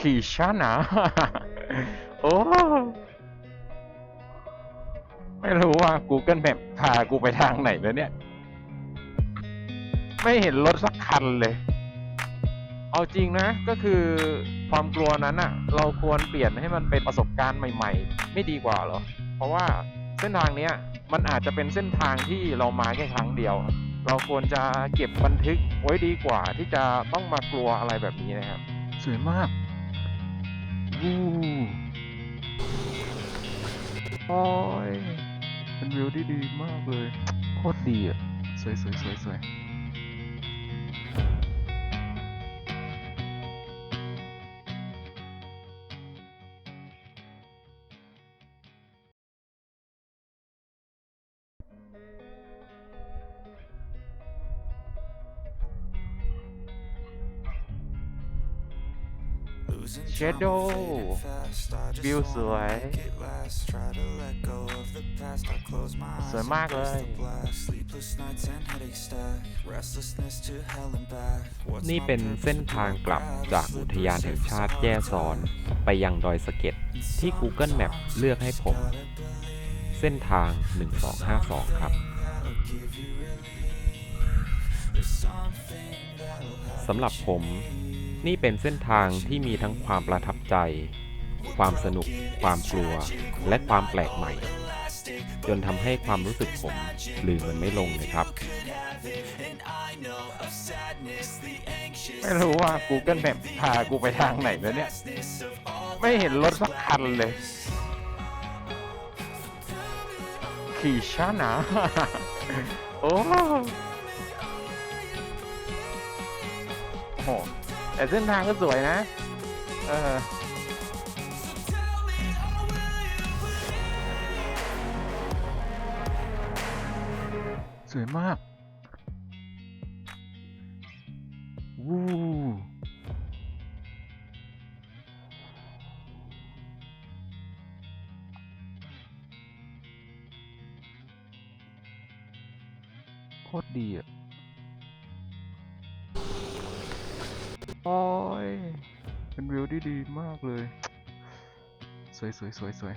ขี่ช้าหนา โอ้ ไม่รู้ว่า Google Map พากูไปทางไหนแล้วเนี่ย ไม่เห็นรถสักคันเลย เอาจริงนะ ก็คือความกลัวนั้นอะเราควรเปลี่ยนให้มันเป็นประสบการณ์ใหม่ ๆ ไม่ดีกว่าเหรอ เพราะว่าเส้นทางเนี้ย มันอาจจะเป็นเส้นทางที่เรามาแค่ครั้งเดียว เราควรจะเก็บบันทึกไว้ดีกว่าที่จะต้องมากลัวอะไรแบบนี้นะครับ สวยมาก โอ้ยเป็นวิวที่ดีมากเลย โคตรดีอะ สวยสวยสวยสวย เชโดวิวสวย สวยมากเลย นี่เป็นเส้นทางกลับจากอุทยานแห่งชาติแย่ซอนไปยังดอยสะเก็ดที่ Google Map เลือกให้ผม เส้นทาง 1252 ครับสำหรับผม นี่เป็นเส้นทางที่มีทั้งความประทับใจ ความสนุก ความกลัว และความแปลกใหม่ จนทำให้ความรู้สึกผมลืมมันไม่ลงเลยครับ ไม่รู้ว่า Google Map พากูไปทางไหนแล้วเนี่ย ไม่เห็นรถสักคันเลย ขี่ช้าหนาโอ้โห แต่เส้นทางก็สวยนะ เออสวยมากวู้โคตรดีอะ โอ้ยเป็นวิวที่ดีมากเลย สวยสวยสวยสวย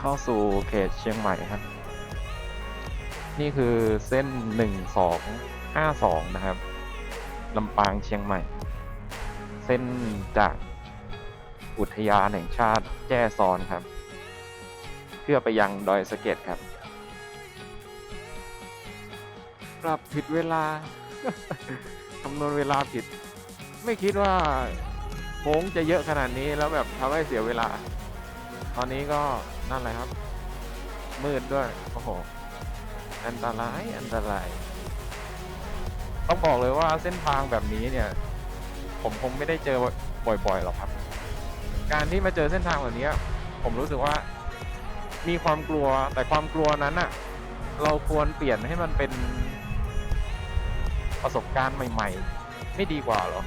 เข้าสู่เขตเชียงใหม่ครับ นี่คือเส้น 1252 นะครับลำปางเชียงใหม่ เส้นจากอุทยานแห่งชาติแจ้ซอนครับ เพื่อไปยังดอยสะเก็ดครับ ปรับผิดเวลาคำนวณเวลาผิด ไม่คิดว่าโค้งจะเยอะขนาดนี้แล้วแบบทำให้เสียเวลา ตอนนี้ก็นั่นแหละครับ มืดด้วย โอ้โห อันตราย อันตราย ต้องบอกเลยว่าเส้นทางแบบนี้เนี่ย ผมคงไม่ได้เจอบ่อยๆหรอกครับ การที่มาเจอเส้นทางแบบนี้ผมรู้สึกว่ามีความกลัวแต่ความกลัวนั้นอะเราควรเปลี่ยนให้มันเป็นประสบการณ์ใหม่ ๆ ไม่ดีกว่าหรอ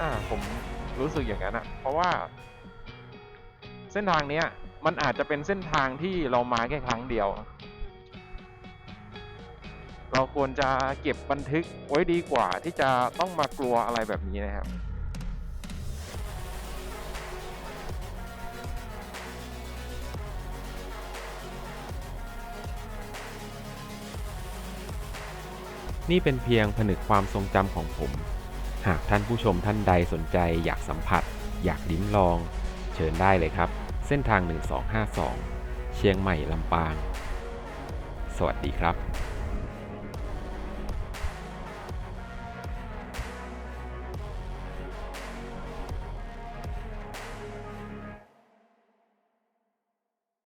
อ่า ผมรู้สึกอย่างนั้นอะเพราะว่า เส้นทางเนี้ยมันอาจจะเป็นเส้นทางที่เรามาแค่ครั้งเดียว เราควรจะเก็บบันทึกไว้ดีกว่าที่จะต้องมากลัวอะไรแบบนี้นะครับนี่เป็นเพียงผนึกความทรงจำของผม หากท่านผู้ชมท่านใดสนใจอยากสัมผัส อยากลิ้มลอง เชิญได้เลยครับ เส้นทาง 1252 เชียงใหม่ลำปาง สวัสดีครับ